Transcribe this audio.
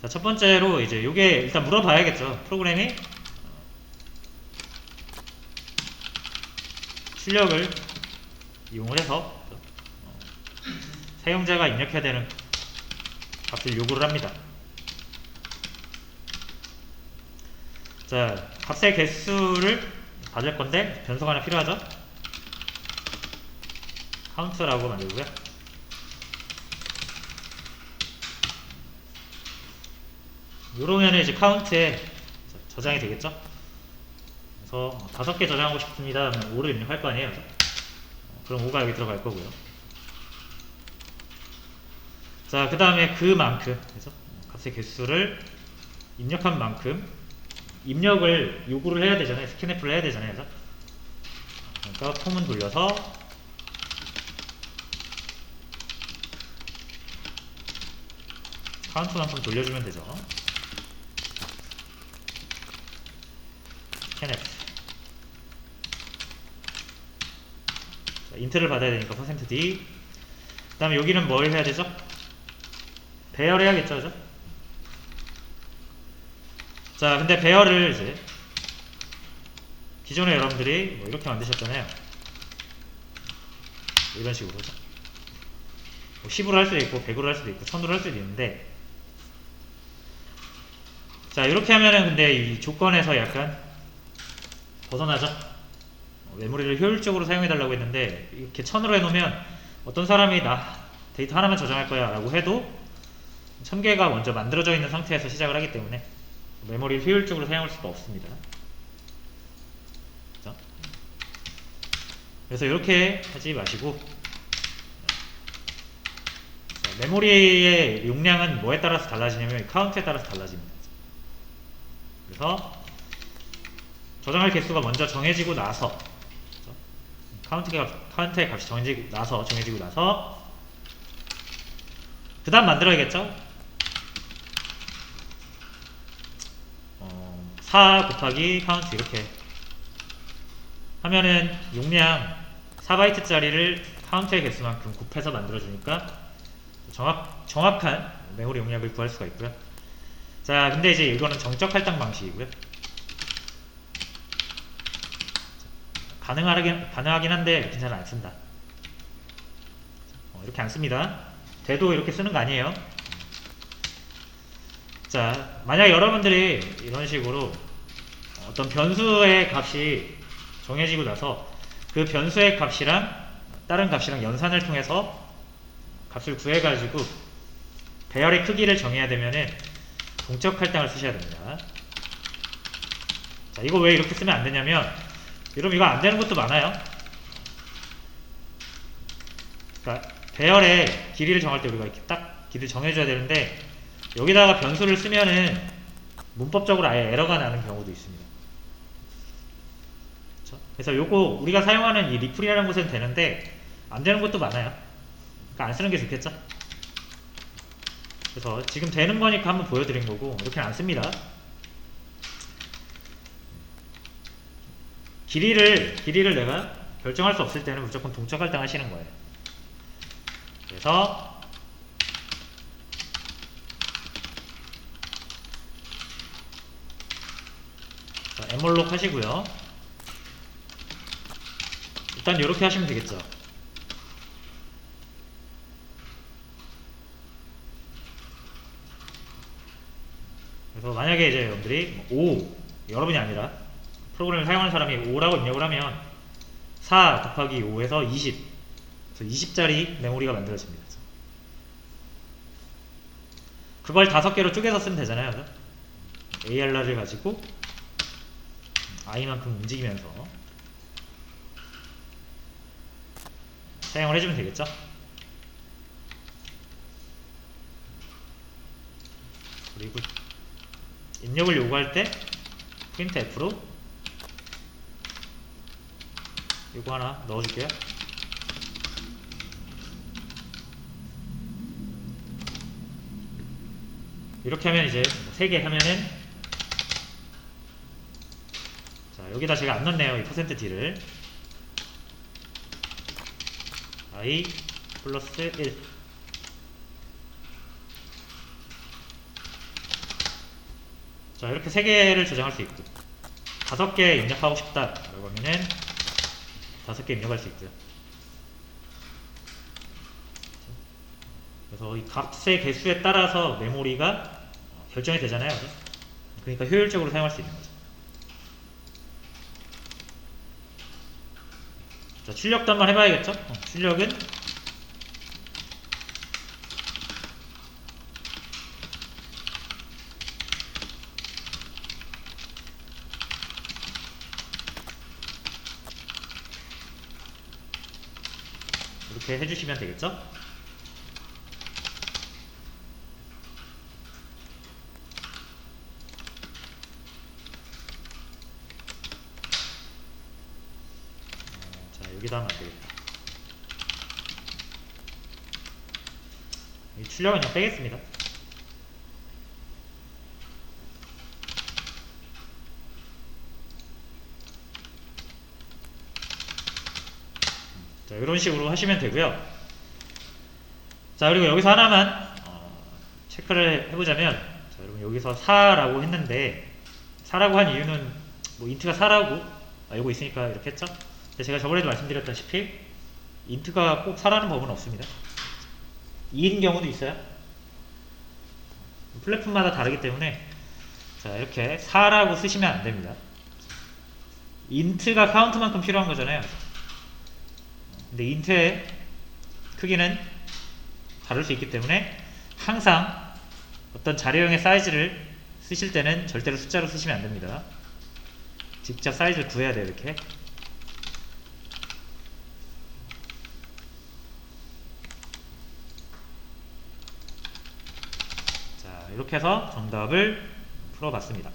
자, 첫 번째로 이제 요게 일단 물어봐야겠죠. 프로그램이 출력을 이용을 해서 어, 사용자가 입력해야 되는 값을 요구를 합니다. 자, 값의 개수를 받을 건데 변수가 하나 필요하죠? 카운트라고 만들고요. 요러면 이제 카운트에 저장이 되겠죠? 그래서 뭐 다섯 개 저장하고 싶습니다. 하면 5를 입력할 거 아니에요. 어, 그럼 5가 여기 들어갈 거고요. 자, 그 다음에 그만큼, 그래서 값의 개수를 입력한 만큼 입력을 요구를 해야 되잖아요. 스캔F를 해야 되잖아요. 그래서 그러니까 폼은 돌려서 카운트만큼 돌려주면 되죠. 자, 인트를 받아야 되니까 %d 그 다음에 여기는 뭘 해야 되죠? 배열해야겠죠, 그죠? 자, 근데 배열을 이제 기존에 여러분들이 뭐 이렇게 만드셨잖아요. 이런 식으로. 뭐 10으로 할 수도 있고, 100으로 할 수도 있고, 1000으로 할 수도 있는데, 자, 이렇게 하면은 근데 이 조건에서 약간 벗어나죠? 어, 메모리를 효율적으로 사용해달라고 했는데, 이렇게 1000으로 해놓으면 어떤 사람이 나 데이터 하나만 저장할 거야 라고 해도 1000개가 먼저 만들어져 있는 상태에서 시작을 하기 때문에 메모리를 효율적으로 사용할 수가 없습니다. 그래서 이렇게 하지 마시고 자, 메모리의 용량은 뭐에 따라서 달라지냐면 카운트에 따라서 달라집니다. 그래서 저장할 개수가 먼저 정해지고 나서 그죠? 카운트가 카운트의 값이 정해지고 나서 정해지고 나서 그 다음 만들어야겠죠? 어, 4 곱하기 카운트 이렇게 하면은 용량 4바이트짜리를 카운트의 개수만큼 곱해서 만들어주니까 정확, 정확한 메모리 용량을 구할 수가 있고요. 자, 근데 이제 이거는 정적 할당 방식이고요. 가능하긴, 가능하긴 한데 잘안 쓴다. 어, 이렇게 안 씁니다. 돼도 이렇게 쓰는 거 아니에요. 자, 만약 여러분들이 이런 식으로 어떤 변수의 값이 정해지고 나서 그 변수의 값이랑 다른 값이랑 연산을 통해서 값을 구해가지고 배열의 크기를 정해야 되면은 동적 할당을 쓰셔야 됩니다. 자, 이거 왜 이렇게 쓰면 안 되냐면 여러분 이거 안 되는 것도 많아요. 그러니까 배열의 길이를 정할 때 우리가 이렇게 딱 길이를 정해줘야 되는데 여기다가 변수를 쓰면은 문법적으로 아예 에러가 나는 경우도 있습니다. 그쵸? 그래서 요거 우리가 사용하는 이 리플이라는 곳은 되는데 안 되는 것도 많아요. 그러니까 안 쓰는 게 좋겠죠? 그래서 지금 되는 거니까 한번 보여드린 거고 이렇게는 안 씁니다. 길이를 길이를 내가 결정할 수 없을 때는 무조건 동적 할당하시는 거예요. 그래서 자, 에몰록 하시고요. 일단 이렇게 하시면 되겠죠. 그래서 만약에 이제 여러분들이 5 여러분이 아니라 프로그램을 사용하는 사람이 5라고 입력을 하면 4 곱하기 5에서 20 그래서 20짜리 메모리가 만들어집니다. 그걸 다섯 개로 쪼개서 쓰면 되잖아요. ARR을 가지고 i만큼 움직이면서 사용을 해주면 되겠죠? 그리고 입력을 요구할 때 printf로 이거 하나 넣어줄게요. 이렇게 하면 이제 세 개 하면은 자 여기다 제가 안 넣네요 이 퍼센트 D를 i 플러스 1 자 이렇게 세 개를 조정할 수 있고 다섯 개 입력하고 싶다 라고 하면은 다섯 개 입력할 수 있고요. 그래서 이 값의 개수에 따라서 메모리가 결정이 되잖아요. 그러니까 효율적으로 사용할 수 있는 거죠. 자, 출력 도 한번 해봐야겠죠? 어, 출력은 이렇게 해주시면 되겠죠? 어, 자 여기다 하면 안되겠다 이 출력은 그냥 빼겠습니다 자 이런 식으로 하시면 되고요. 자 그리고 여기서 하나만 어, 체크를 해보자면 자 여러분 여기서 4라고 했는데 4라고 한 이유는 뭐 인트가 4라고 알고 있으니까 이렇게 했죠? 제가 저번에도 말씀드렸다시피 인트가 꼭 4라는 법은 없습니다. 2인 경우도 있어요. 플랫폼마다 다르기 때문에 자 이렇게 4라고 쓰시면 안됩니다. 인트가 카운트만큼 필요한 거잖아요 근데 인트의 크기는 다를 수 있기 때문에 항상 어떤 자료형의 사이즈를 쓰실 때는 절대로 숫자로 쓰시면 안 됩니다. 직접 사이즈를 구해야 돼요, 이렇게. 자, 이렇게 해서 정답을 풀어봤습니다.